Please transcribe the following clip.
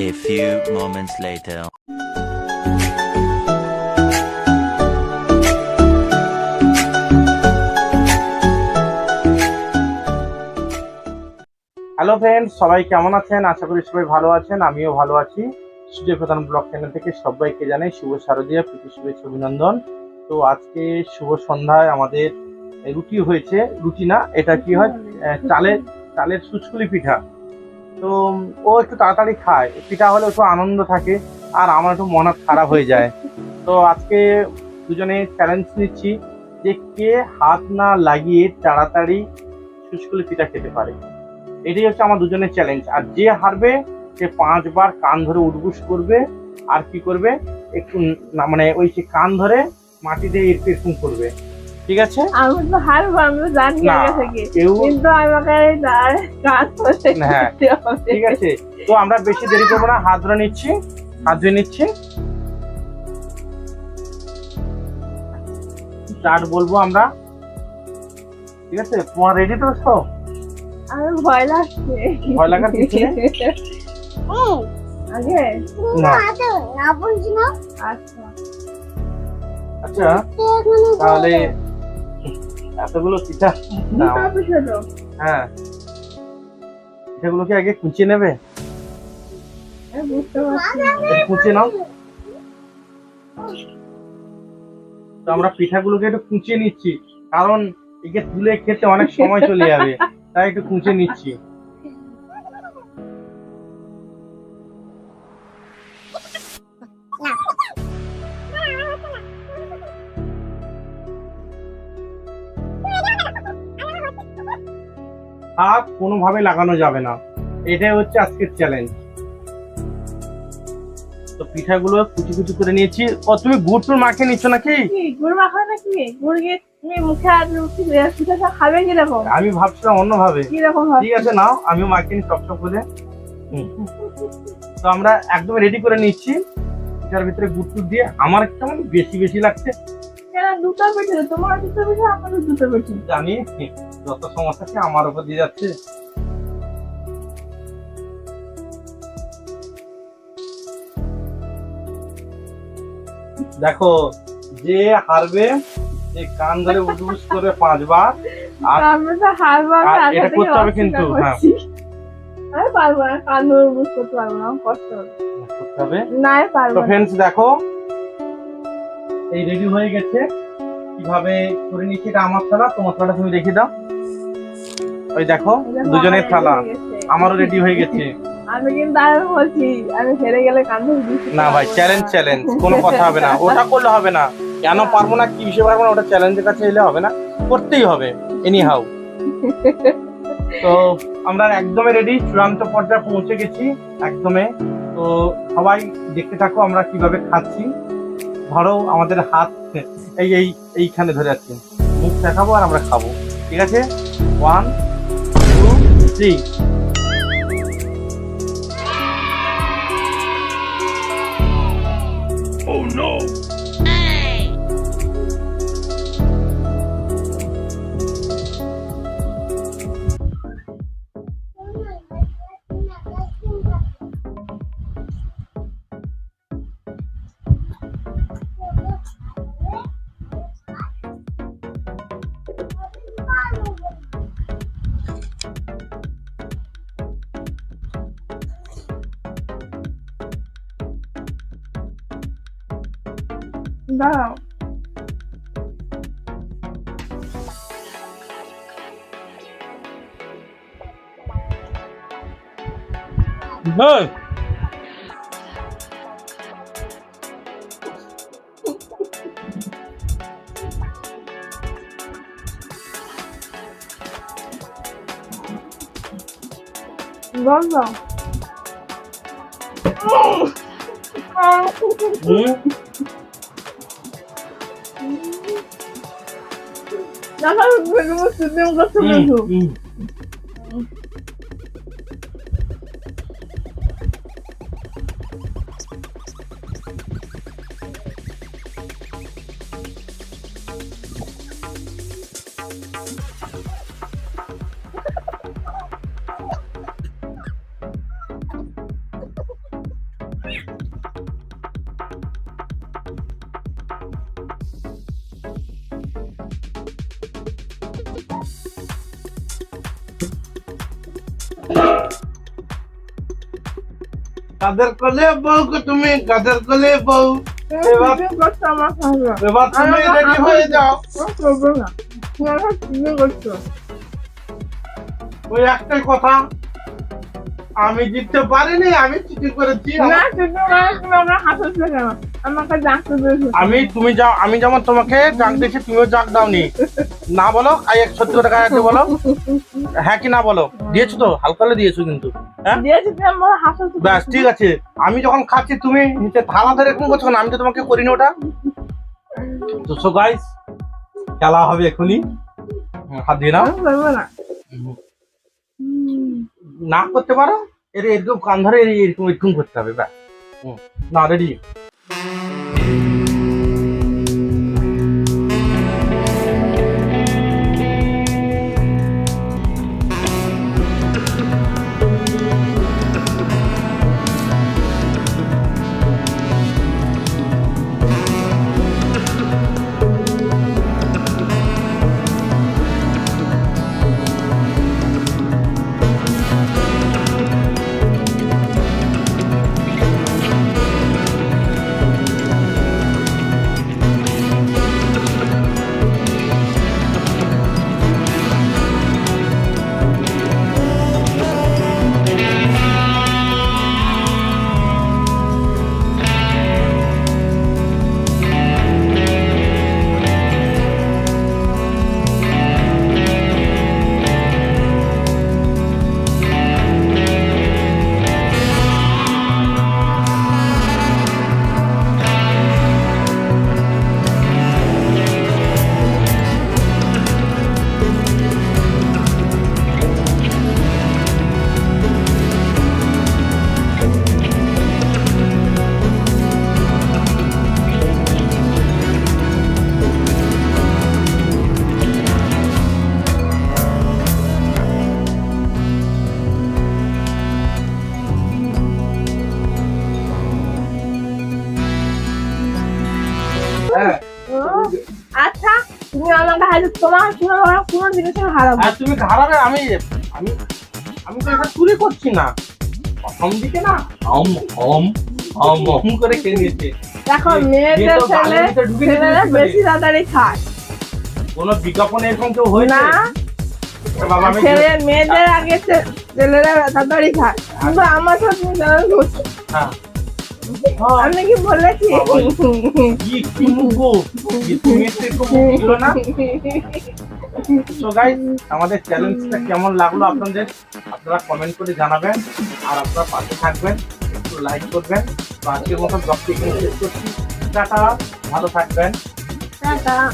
A few moments later. Hello friends সবাই কেমন আছেন? আশা করি সবাই ভালো আছেন আমিও ভালো আছি। সুজয় প্রধান ব্লগ চ্যানেল থেকে সবাইকে জানাই শুভ শারদীয়া প্রীতি শুভেচ্ছা অভিনন্দন। তো আজকে শুভ সন্ধ্যায় আমাদের রুটি হয়েছে রুটি না এটা কি হয়? আহ, চালের চালের সুচকুলি পিঠা। তো ও একটু তাড়াতাড়ি খায়। পিঠা হলে একটু আনন্দ থাকে আর আমার একটু মন খারাপ হয়ে যায়। তো আজকে দুজনে চ্যালেঞ্জ নিচ্ছি যে কে হাত না লাগিয়ে তাড়াতাড়ি সুচকুলি পিঠা খেতে পারে। এটাই হচ্ছে আমার দুজনের চ্যালেঞ্জ আর যে হারবে, সে পাঁচবার কান ধরে উঠবুস করবে আর কি করবে? একটু মানে ওই যে কান ধরে মাটিতে এরকম করবে। ঠিক আছে? আমি তো হারবো আমি জানি আগে থেকে। কিন্তু আমাকে তার কাজ করতে হ্যাঁ, ঠিক আছে। তো আমরা বেশি দেরি করব না হাত ধরে নিচ্ছি হাত ধরে নিচ্ছি। স্টার্ট বলব আমরা। ঠিক আছে তোমার রেডি তো সব? আমার ভয় লাগছে। ভয় লাগার কিছু নেই। আগে? না। না বলছি না। আচ্ছা। আচ্ছা তাহলে এতগুলো পিঠা? হ্যাঁ পিঠাগুলো কি হ্যাঁ। আগে কুচিয়ে নেবে? একটু কুচিয়ে নাও। তো আমরা পিঠাগুলোকে একটু কুচিয়ে নিচ্ছি। কারণ একে তুলে খেতে অনেক সময় চলে যাবে। তাই একটু কুচিয়ে নিচ্ছি। হাত কোনোভাবে লাগানো যাবে না। এটাই হচ্ছে আজকের চ্যালেঞ্জ তো পিঠাগুলো কুচি কুচি করে নিয়েছি। ও তুমি গুড় টুর মাখিয়ে নিচ্ছ নাকি? কি? গুড় মাখা নাকি? গুড় গিয়ে তুমি মুখে আর পিঠাটা খাবে কীরকম? আমি ভাবছিলাম অন্যভাবে। কীরকম ঠিক আছে নাও আমিও মাখিয়ে নি চপ চপ করে। তো আমরা একদম রেডি করে নিচ্ছি। এটার ভিতরে গুড় টুর দিয়ে আমার কেমন বেশি বেশি লাগছে। দুটো পিঠে তোমার দুটো পিঠে আমারও দুটো পিঠে জানি। যত সমস্যা কি আমার উপর দিয়ে যাচ্ছে। দেখো যে হারবে যে কান ধরে উঠবুস করবে পাঁচবার আর তো এটা করতে হবে কিন্তু, হ্যাঁ। আমি পারব না কান ধরে বুঝ করতে পারব না কষ্ট হবে। করতে হবে। না পারব তো ফ্রেন্ডস দেখো এই রেডি হয়ে গেছে। কীভাবে করে নিচ্ছি এটা আমার থালা তোমার থালা তুমি রেখে দাও। ওই দেখো দুজনের থালা। আমারও রেডি হয়ে গেছে। আমি কিন্তু আমি বলছি আমি হেরে গেলে কান না ভাই চ্যালেঞ্জ চ্যালেঞ্জ কোনো কথা হবে না। ওটা করলে হবে না। কেন পারব না কি বিষয়ে পারব না ওটা চ্যালেঞ্জের কাছে এলে হবে না। করতেই হবে এনি হাউ তো আমরা একদমই রেডি চূড়ান্ত পর্যায়ে পৌঁছে গেছি একদমে। তো সবাই দেখতে থাকো আমরা কীভাবে খাচ্ছি। ধরো আমাদের হাত এই এই এইখানে ধরে আছি মুখ দেখাবো আর আমরা খাব। ঠিক আছে? ওয়ান টু থ্রি দাঁড়াও হ্যাঁ জল দাও হুম বেগুন সুন্দর করতে হুম, কাদের কলে বউ কে তুমি? কাদের কলে বউ? এবার- এবার তুমি রেডি হয়ে যাও। ওই একটাই কথা আমি জিততে পারিনি আমি চিঠি করেছি। না হাসাচ্ছে কেন? আমাকে ডাকতে দিয়েছ আমি তুমি যাও আমি যেমন তোমাকে জাগ দিয়েছি তুমিও জাগ দাওনি। না বলো আই এক সত্যি কথা গায়ে বলো? হ্যাঁ কি না বলো? দিয়েছ তো হালকা হলে দিয়েছ কিন্তু। হ্যাঁ? ব্যাস ঠিক আছে। আমি যখন খাচ্ছি তুমি নিচে থালা ধরে এরকম করছ না আমি তো তোমাকে করিনি ওটা। তো সো গাইস খেলা হবে এখনই। হাত দিয়ে নাও। না। করতে পারো? এর এরকম কান ধরে এরকম এরকম করতে হবে ব্যাস। না রেডি হ্যাঁ আচ্ছা তুমি আমাকে হারে তোমার তুমি আমার কোনো জিনিসে হারাবো আর তুমি হারাবে আমি আমি আমি তো এটা চুরি করছি না। প্রথম দিকে না হম হম হম হম করে খেয়ে নিয়েছে। দেখো মেয়েদের ছেলে ছেলেরা বেশি তাড়াতাড়ি খায়। কোনো বিজ্ঞাপনে এরকম কেউ হয়েছে? না। বাবা ছেলে মেয়েদের আগে ছেলেরা তাড়াতাড়ি খায়। কিন্তু আমার সাথে তুমি হ্যাঁ হ্যাঁ, আমি কি বলেছি আমাদের চ্যালেঞ্জটা কেমন লাগল আপনাদের? আপনারা কমেন্ট করে জানাবেন আর আপনারা পাশে থাকবেন একটু লাইক করবেন। আজকের মতো ব্লগটি শেষ করছি। টাটা ভালো থাকবেন। টাটা।